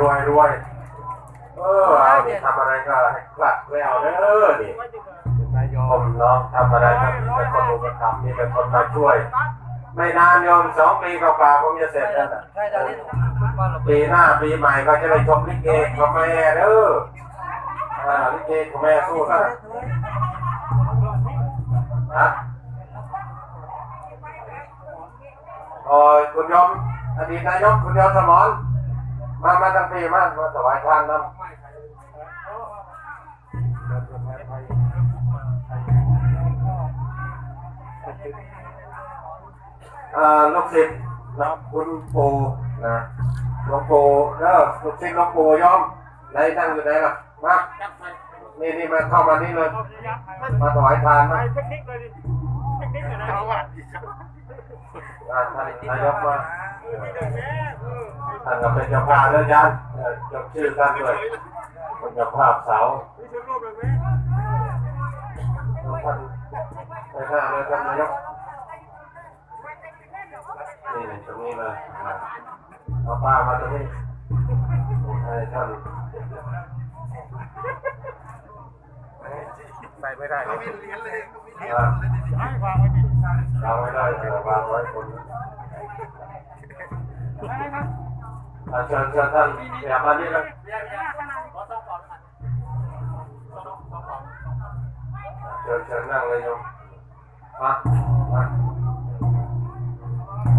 รวยรวยเออเอาทำอะไรก็กลัแล้วเอาเอนี่นายโยมน้องทำอะไรก็มีแต่คนอุปถัมภ์มีแต่คนมาช่วย ไม่นานโยมสองปีกว่าๆคงจะเสร็จแล้วนะปีหน้าปีใหม่ก็จะไปชมลิเกของแม่เด้อลิเกของแม่สู้นะฮะโอ้คุณยมอดีตนายกคุณยมสมอร มามาตั้งปีมามาถวายทานน้ำอ่าลูกศิษย์นะคุณปู่นะหลวงปู่เด้อลูกศิษย์หลวงปู่ยอมไหนนั่งอยู่ไหนล่ะมานี่นี่มาเข้ามานี่เลย มาถวายทานนะเทคนิคเลยดิเทคนิคเลยนะเอาอะอ่าท่านนายกมา ท่านก็เป็นเจ้าภาพเรื่องยันเอ่อจดชื่อท่านด้วยเป็นเจ้าภาพเสามีชุดรูปเลยไหมท่านไปหน้าเลยท่านนายกนี่ตรงนี้เลยอ่าเอาป้ามาตรงนี้ให้ท่านใส่ไม่ได้เลยอ่าให้วางไว้ดิเราไม่ได้เดี๋ยววางไว้บนให้ครับ อ่าเชิญเชิญท่านอยากมานี่เลยเชิญเชิญนั่งเลยโยมมามา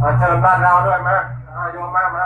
มาเชิญบ้านเราด้วยมาอ่าโยมมามา